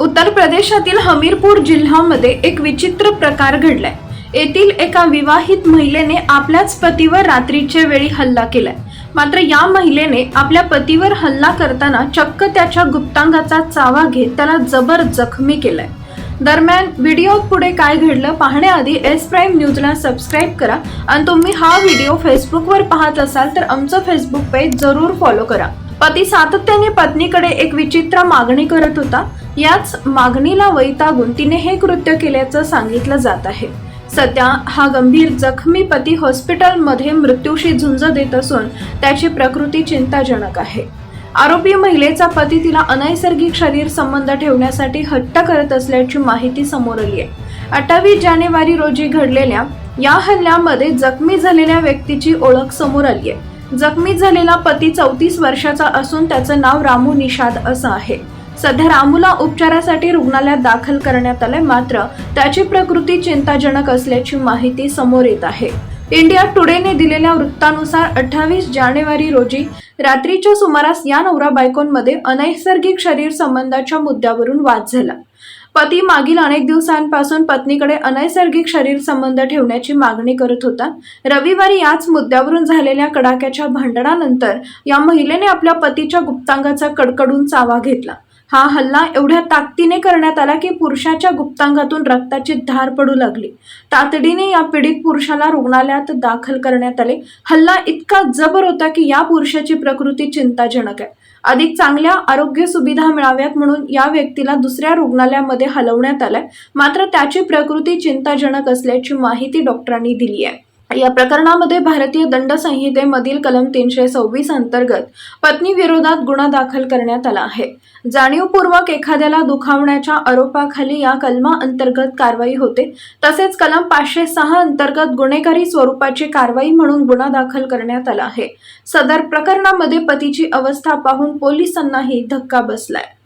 उत्तर प्रदेशातील हमीरपूर जिल्ह्यामध्ये एक विचित्र प्रकार घडलाय. येथील एका विवाहित महिलेने आपल्याच पतीवर रात्रीच्या वेळी हल्ला केलाय. मात्र या महिलेने आपल्या पतीवर हल्ला करताना चक्क त्याच्या गुप्तांगाचा चावा घेत त्याला जबर जखमी केलाय. दरम्यान व्हिडिओ पुढे काय घडलं पाहण्याआधी एस प्राईम न्यूजला सबस्क्राईब करा आणि तुम्ही हा व्हिडिओ फेसबुकवर पाहत असाल तर आमचं फेसबुक पेज जरूर फॉलो करा. पती सातत्याने पत्नीकडे एक विचित्र मागणी करत होता. याच मागणीला वैतागून तिने हे कृत्य केल्याचं सांगितलं जात आहे. सध्या हा गंभीर जखमी पती हॉस्पिटलमध्ये मृत्यूशी झुंज देत असून त्याची प्रकृती चिंताजनक आहे. आरोपी महिलेचा पती तिला अनैसर्गिक शरीर संबंध ठेवण्यासाठी हट्ट करत असल्याची माहिती समोर आली आहे. अठ्ठावीस जानेवारी रोजी घडलेल्या या हल्ल्यामध्ये जखमी झालेल्या व्यक्तीची ओळख समोर आली आहे. जखमी झालेला पती चौतीस वर्षाचा असून त्याचं नाव रामू निषाद असं आहे. सध्या रामूला उपचारासाठी रुग्णालयात दाखल करण्यात आले मात्र त्याची प्रकृती चिंताजनक असल्याची माहिती समोर येत आहे. इंडिया टुडेने दिलेल्या वृत्तानुसार अठ्ठावीस जानेवारी रोजी रात्रीच्या सुमारास या नवरा बायकोंमध्ये अनैसर्गिक शरीर संबंधाच्या मुद्द्यावरून वाद झाला. पती मागील अनेक दिवसांपासून पत्नीकडे अनैसर्गिक शरीर संबंध ठेवण्याची मागणी करत होता. रविवारी याच मुद्द्यावरून झालेल्या कडाक्याच्या भांडणानंतर या महिलेने आपल्या पतीच्या गुप्तांगाचा कडकडून चावा घेतला. हा हल्ला एवढ्या ताकदीने करण्यात आला की पुरुषाच्या गुप्तांगातून रक्ताची धार पडू लागली. तातडीने या पीडित पुरुषाला रुग्णालयात दाखल करण्यात आले. हल्ला इतका जबर होता की या पुरुषाची प्रकृती चिंताजनक आहे. अधिक चांगल्या आरोग्य सुविधा मिळाव्यात म्हणून या व्यक्तीला दुसऱ्या रुग्णालयामध्ये हलवण्यात आलंय. मात्र त्याची प्रकृती चिंताजनक असल्याची माहिती डॉक्टरांनी दिली आहे. या प्रकरणामध्ये भारतीय दंड संहितेमधील कलम तीनशे सव्वीस अंतर्गत पत्नी विरोधात गुन्हा दाखल करण्यात आला आहे. जाणीवपूर्वक एखाद्याला दुखावण्याच्या आरोपाखाली या कलमा अंतर्गत कारवाई होते. तसेच कलम पाचशे सहा अंतर्गत गुन्हेगारी स्वरूपाची कारवाई म्हणून गुन्हा दाखल करण्यात आला आहे. सदर प्रकरणामध्ये पतीची अवस्था पाहून पोलिसांनाही धक्का बसलाय.